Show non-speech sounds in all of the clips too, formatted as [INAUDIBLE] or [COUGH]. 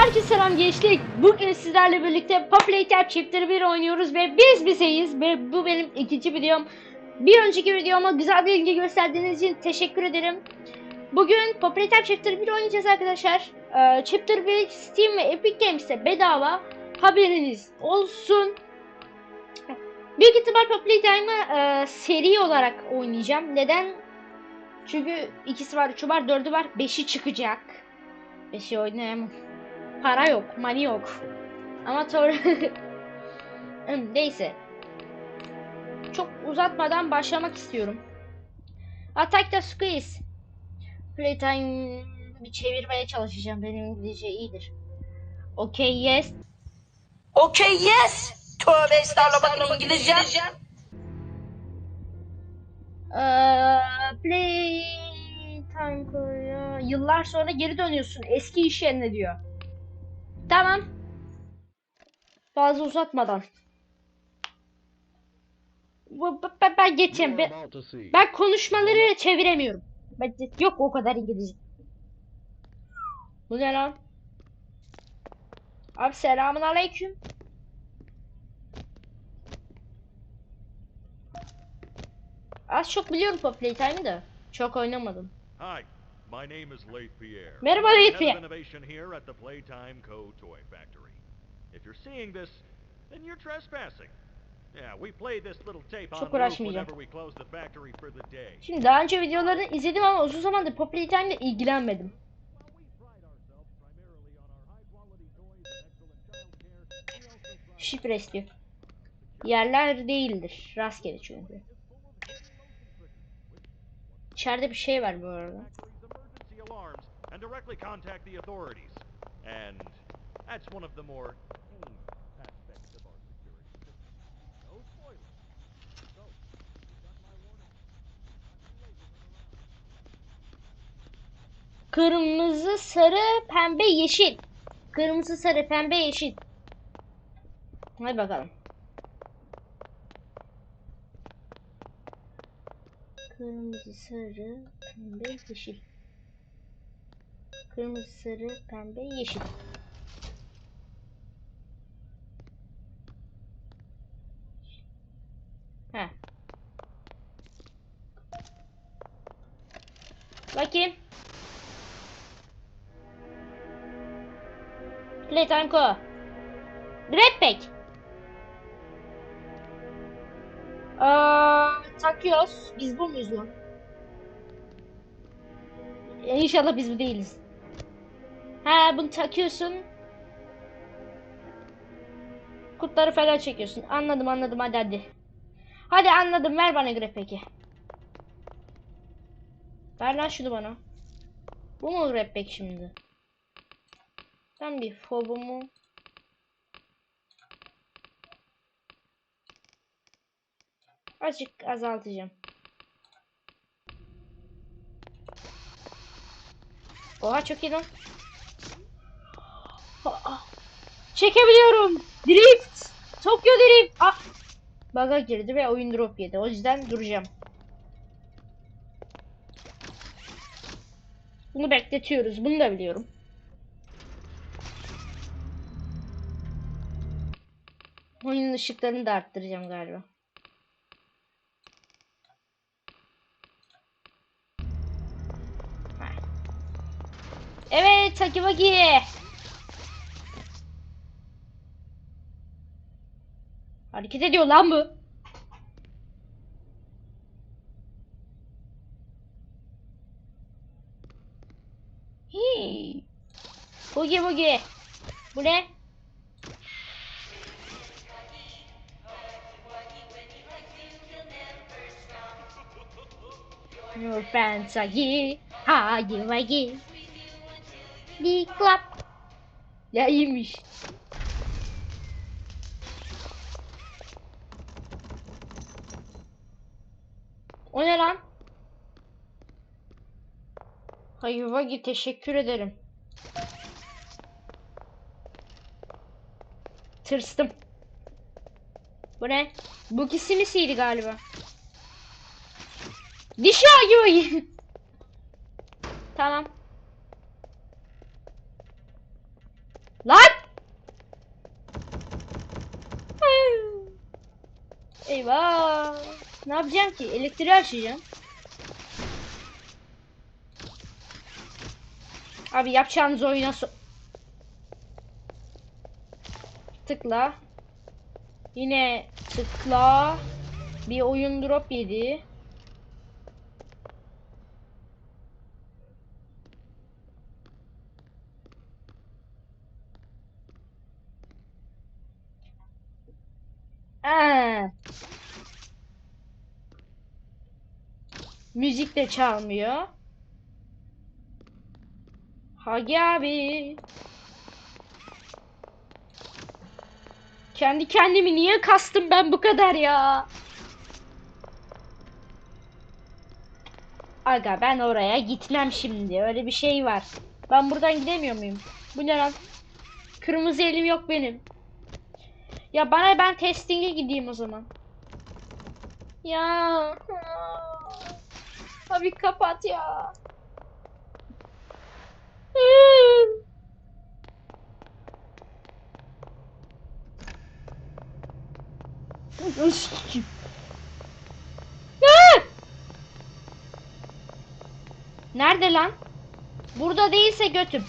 Herkese selam gençlik. Bugün sizlerle birlikte Populate Tap Chapter 1 oynuyoruz ve biz bizeyiz ve bu benim ikinci videom. Bir önceki videoma güzel bir ilgi gösterdiğiniz için teşekkür ederim. Bugün Populate Tap Chapter 1 oynayacağız arkadaşlar. Ee, Chapter 1 Steam ve Epic Games'te bedava. Haberiniz olsun. Büyük ihtimal Populate Time'ı e, seri olarak oynayacağım. Neden? Çünkü ikisi var, üçü var, dördü var, beşi çıkacak. Beşi oynayamam. Para yok, money yok. Ama sonra Hmm, neyse. Çok uzatmadan başlamak istiyorum. Attack the Squeeze. Playtime bir çevirmeye çalışacağım. Benim İngilizce iyidir. Okay, yes. Okay yes. Tövbe estağfurullah İngilizce. Ee, Playtime koyuyor. Yıllar sonra geri dönüyorsun. Eski iş yerine diyor. Tamam. Fazla uzatmadan. Ben, ben geçeyim. Ben, ben konuşmaları çeviremiyorum. Ben, yok o kadar İngilizce. Bu ne lan? Abi selamun aleyküm. Az çok biliyorum Pop Playtime'ı da. Çok oynamadım. Hi, my name is Leith Pierre. Merhaba of Pierre. innovation here at the Playtime Co. Toy Factory. If you're seeing this, then you're trespassing. Yeah, we play this little tape on Çok uğraşmayacağım. whenever we close the factory for the day. Şimdi daha önce videolarını izledim ama uzun zamandır Pop Playtime'le ilgilenmedim. On Şifre istiyor. Yerler değildir. Rastgele çünkü. İçeride bir şey var bu arada. Alarms and directly contact the authorities. And that's one of the more tame aspects of our security system. No spoilers. So. Kırmızı, sarı, pembe, yeşil. Kırmızı, sarı, pembe, yeşil. Hadi bakalım. Kırmızı, sarı, pembe, yeşil. Kırmızı, sarı, pembe, yeşil. Heh. Bakayım. Co. Grab Pack. Aa, takıyoruz. Biz bu muyuz lan? İnşallah biz bu değiliz. Ha bunu takıyorsun. Kurtları falan çekiyorsun. Anladım anladım hadi hadi. Hadi anladım ver bana Grab Pack'i. Ver lan şunu bana. Bu mu Grab Pack şimdi? Ben bir fobumu azıcık azaltacağım. Oha çok iyi lan. Çekebiliyorum. Drift. Tokyo Drift. Ah. Bug'a girdi ve oyun drop yedi. O yüzden duracağım. Bunu bekletiyoruz. Bunu da biliyorum. Oyunun ışıklarını da arttıracağım galiba. Evet, Taki Hareket ediyor lan bu. Hii. Bugi bugi. Bu ne? Your friends are here. Hagi wagi. Di clap. Ya iyiymiş. O ne lan? Hayır Vagi teşekkür ederim. Tırstım. Bu ne? Bu kisimisiydi galiba. Dişi Hagi Vagi. [LAUGHS] tamam. Lan! Eyvah! Ne yapacağım ki? Elektriği açacağım. Abi yapacağınız oyuna so Tıkla. Yine tıkla. Bir oyun drop yedi. Aa. Müzik de çalmıyor. Hagi abi. Kendi kendimi niye kastım ben bu kadar ya? Aga ben oraya gitmem şimdi. Öyle bir şey var. Ben buradan gidemiyor muyum? Bu ne lan? Kırmızı elim yok benim. Ya bana ben testing'e gideyim o zaman. Ya. Abi kapat ya. Nasıl Nerede lan? Burada değilse götüm.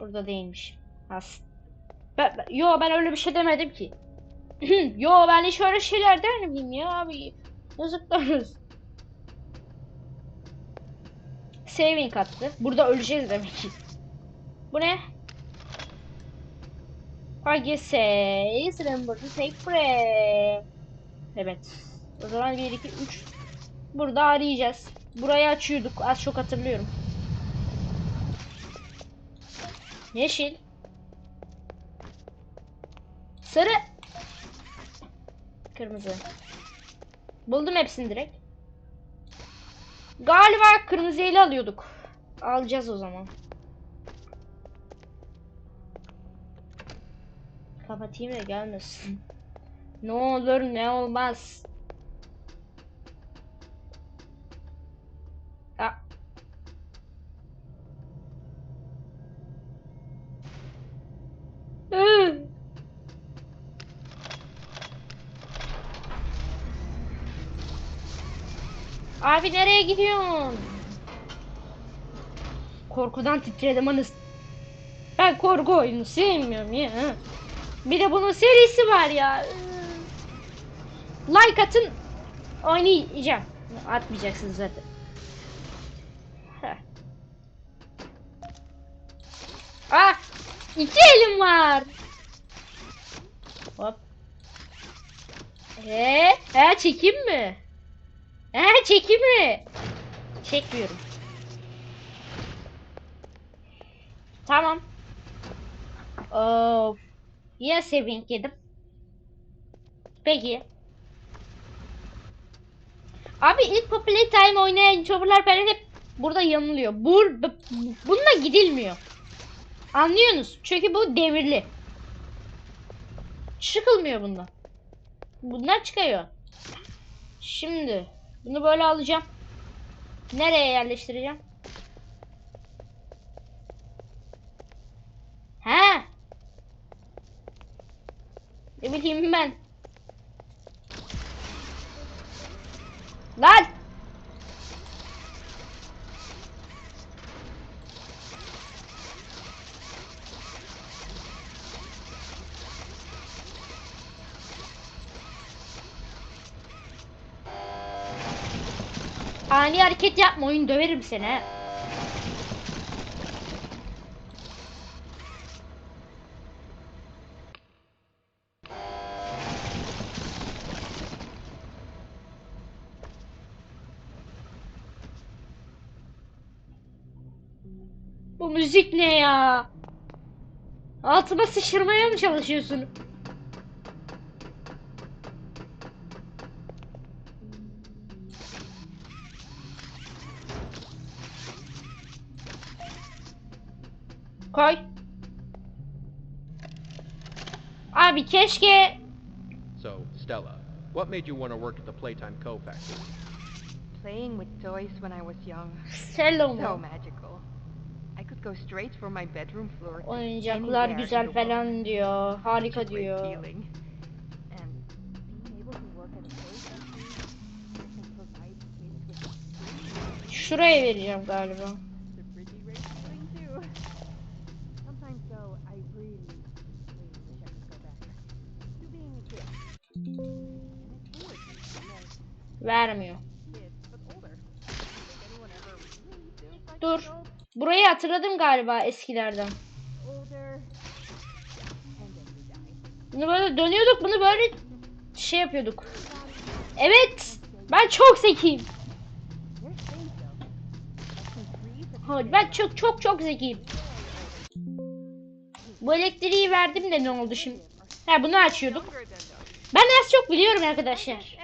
Burada değilmiş. As. Ben, ben- yo ben öyle bir şey demedim ki. [CLEARS THROAT] yo ben hiç öyle şeyler der miyim ya abi? Yazıklar. Saving attı. Burada öleceğiz demek ki. Bu ne? Hagi says remember to take breath. Evet. O zaman 1 2 3 Burada arayacağız. Burayı açıyorduk. Az çok hatırlıyorum. Yeşil. Sarı. Kırmızı. Buldum hepsini direkt. Galiba kırmızıyla alıyorduk. Alacağız o zaman. Kapatayım da gelmesin. ne olur ne olmaz. Aa. Hı. Abi nereye gidiyorsun? Korkudan titredim anız. Ben korku oyunu sevmiyorum ya. Bir de bunun serisi var ya. Like atın. Oynayacağım. Atmayacaksınız zaten. Heh. Ah! İki elim var. Hop. Ee, he çekeyim mi? He çekeyim mi? Çekmiyorum. Tamam. Of. Yine saving yedim. Peki. Abi ilk Populate Time oynayan YouTuber'lar falan hep burada yanılıyor. Bur bu- bununla gidilmiyor. Anlıyorsunuz? Çünkü bu devirli. Çıkılmıyor bundan. Bunlar çıkıyor. Şimdi bunu böyle alacağım. Nereye yerleştireceğim? He. Ne bileyim ben. Lan! Hareket yapma oyun döverim seni. Bu müzik ne ya? Altıma sıçırmaya mı çalışıyorsun? Koy. Abi keşke So, Stella, what made you want to work at the Playtime Co. factory? Playing with toys when I was young. Hello So mu? magical. I could go straight from my bedroom floor to Oyuncaklar güzel falan diyor. Harika diyor. feeling. And being like Dur. Burayı hatırladım galiba eskilerden. Bunu böyle dönüyorduk bunu böyle şey yapıyorduk. Evet. Ben çok zekiyim. There's things though. Like some trees that Ha, can Ben çok çok çok zekiyim. Bu elektriği verdim de ne oldu şimdi? Ha bunu açıyorduk. Ben az çok biliyorum arkadaşlar.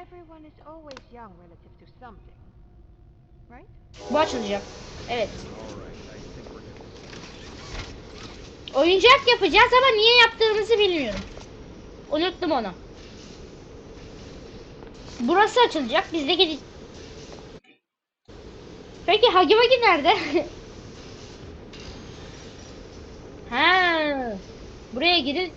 Bu açılacak. Evet. Oyuncak yapacağız ama niye yaptığımızı bilmiyorum. Unuttum onu. Burası açılacak. Biz de gideceğiz. Peki Hagi Vagi nerede? [LAUGHS] ha. Buraya gidin.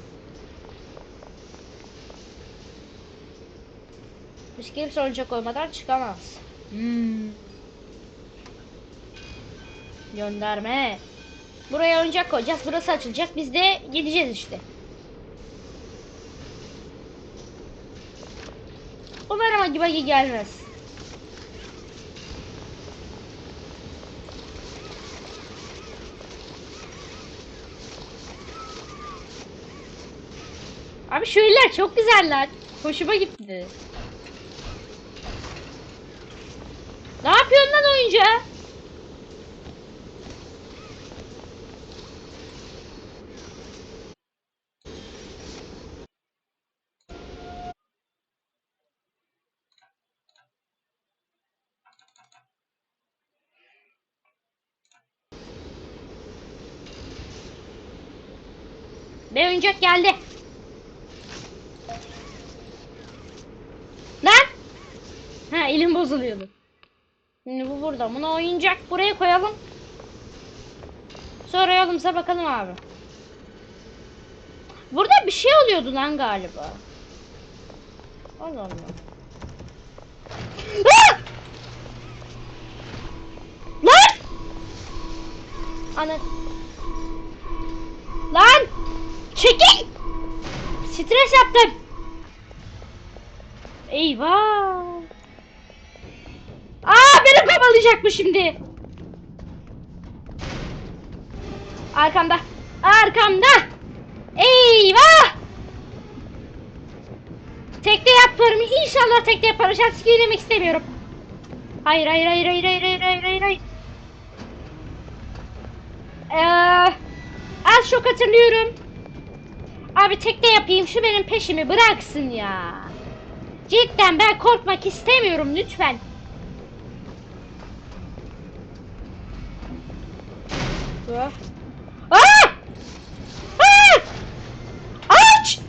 Hiç kimse oyuncak koymadan çıkamaz. Hmm. Gönderme. Buraya oyuncak koyacağız. Burası açılacak. Biz de gideceğiz işte. Umarım Hagi gelmez. Abi şu iller çok güzeller. Hoşuma gitti. Ne yapıyorsun lan oyuncağı? Ve oyuncak geldi. Lan! Ha elim bozuluyordu. Şimdi bu burada. Bunu oyuncak buraya koyalım. Sonra yolumuza bakalım abi. Burada bir şey oluyordu lan galiba. Allah Allah. Ah! Lan! Ana. Lan! Çekil! Stres yaptım. Eyvah! Beni kovalayacak mı şimdi? Arkamda. Arkamda. Eyvah! Tekte yaparım. İnşallah tekte yaparım. Şarkı demek istemiyorum. Hayır hayır hayır hayır hayır hayır hayır hayır hayır. Ee, az çok hatırlıyorum. Abi tekte yapayım şu benim peşimi bıraksın ya. Cidden ben korkmak istemiyorum lütfen. Ah! Ah! Ah! Aç!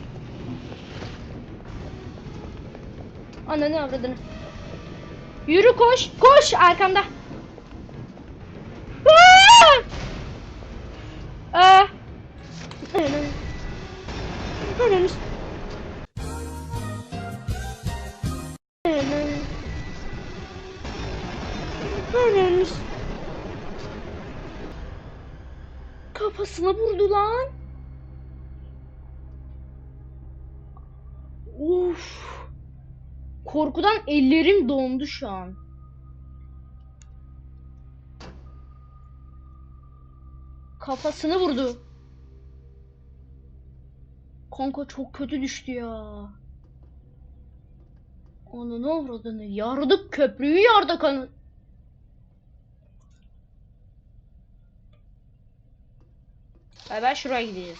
Ananı avradını. Yürü koş, koş arkamda. Korkudan ellerim dondu şu an. Kafasını vurdu. Kanka çok kötü düştü ya. Onu ne uğradığını yardık köprüyü yardık onu. Hemen şuraya gideceğiz.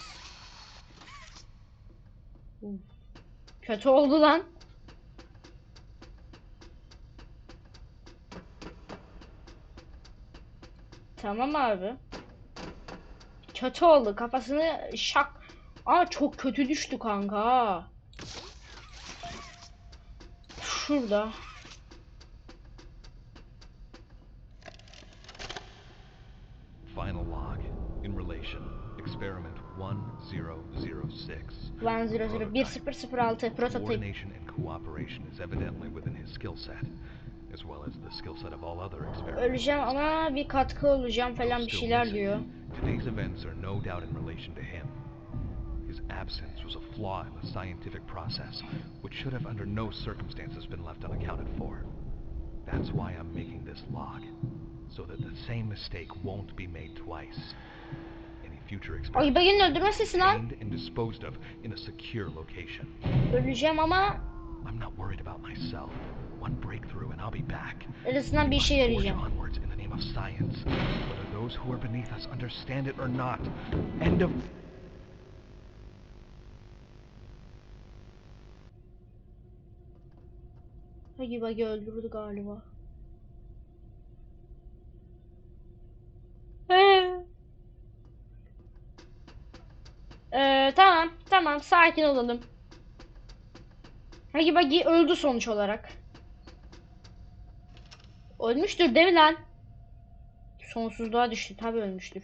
Kötü oldu lan. Tamam abi. Kötü oldu. Kafasını şak. Aa çok kötü düştü kanka. Şurada. Final log. location. Experiment 1006. 1006 1006 prototyp. Coordination and cooperation is evidently within his skill set, as well as the skill set of all other. Öleceğim ama bir katkı olacağım falan bir şeyler diyor. Today's events are no doubt in relation to him. His absence was a flaw in the scientific process, which should have under no circumstances been left unaccounted for. That's why I'm making this log, so that the same mistake won't be made twice. Any future experiments baginin öldürme sesi lan. contained and disposed of in a secure location. Öleceğim ama I'm not worried about myself. One breakthrough and I'll be back. en azından bir işe yarayacağım. onwards in the name of science, whether those who are beneath us understand it or not. End of. Hagi Bagi öldürdü galiba. Ee. Ee, tamam, tamam, sakin olalım. Hagi Bagi öldü sonuç olarak. Ölmüştür değil mi lan? Sonsuzluğa düştü, tabii ölmüştür.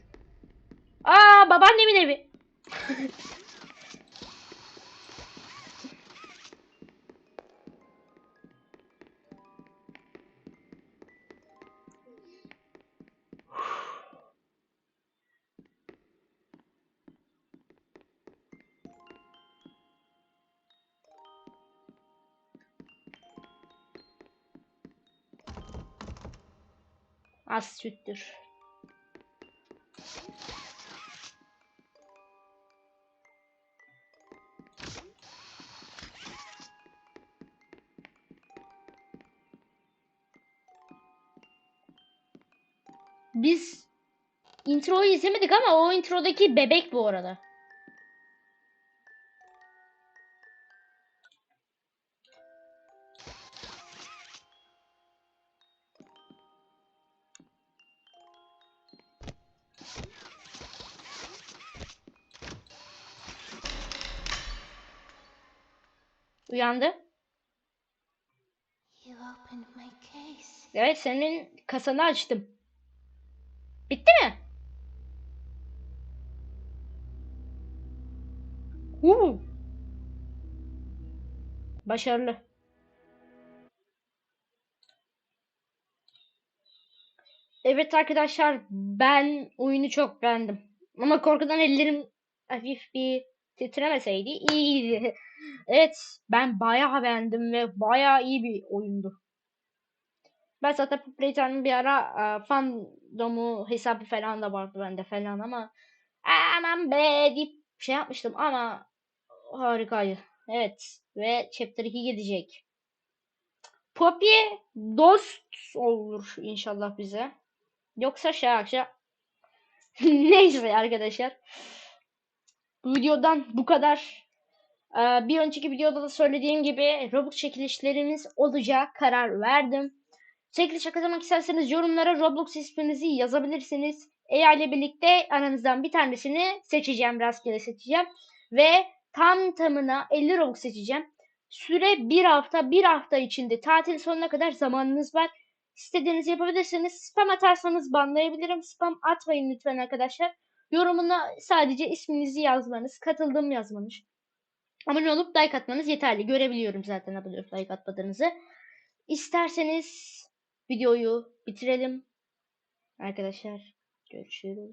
Aa, babaannemin evi. [LAUGHS] Az süttür. Biz introyu izlemedik ama o introdaki bebek bu arada. Uyandı. Evet senin kasanı açtım. Bitti mi? Uhu. Başarılı. Evet arkadaşlar ben oyunu çok beğendim. Ama korkudan ellerim hafif bir titremeseydi iyiydi. Evet ben bayağı beğendim ve bayağı iyi bir oyundu. Ben zaten Playtime'ın bir ara e, fandomu hesabı falan da vardı bende falan ama aman be deyip şey yapmıştım ama harikaydı. Evet ve Chapter 2 gelecek. Poppy dost olur inşallah bize. Yoksa şey akşam. [LAUGHS] Neyse arkadaşlar. Bu videodan bu kadar. Ee, Bir önceki videoda da söylediğim gibi Robux çekilişlerimiz olacak karar verdim. Çekilişe katılmak isterseniz yorumlara Roblox isminizi yazabilirsiniz. Eya ile birlikte aranızdan bir tanesini seçeceğim. Rastgele seçeceğim. Ve tam tamına 50 Robux seçeceğim. Süre bir hafta. Bir hafta içinde tatil sonuna kadar zamanınız var. İstediğinizi yapabilirsiniz. Spam atarsanız banlayabilirim. Spam atmayın lütfen arkadaşlar. Yorumuna sadece isminizi yazmanız, katıldım yazmanız. Abone olup like atmanız yeterli. Görebiliyorum zaten abone olup like atmadığınızı. İsterseniz videoyu bitirelim. Arkadaşlar görüşürüz.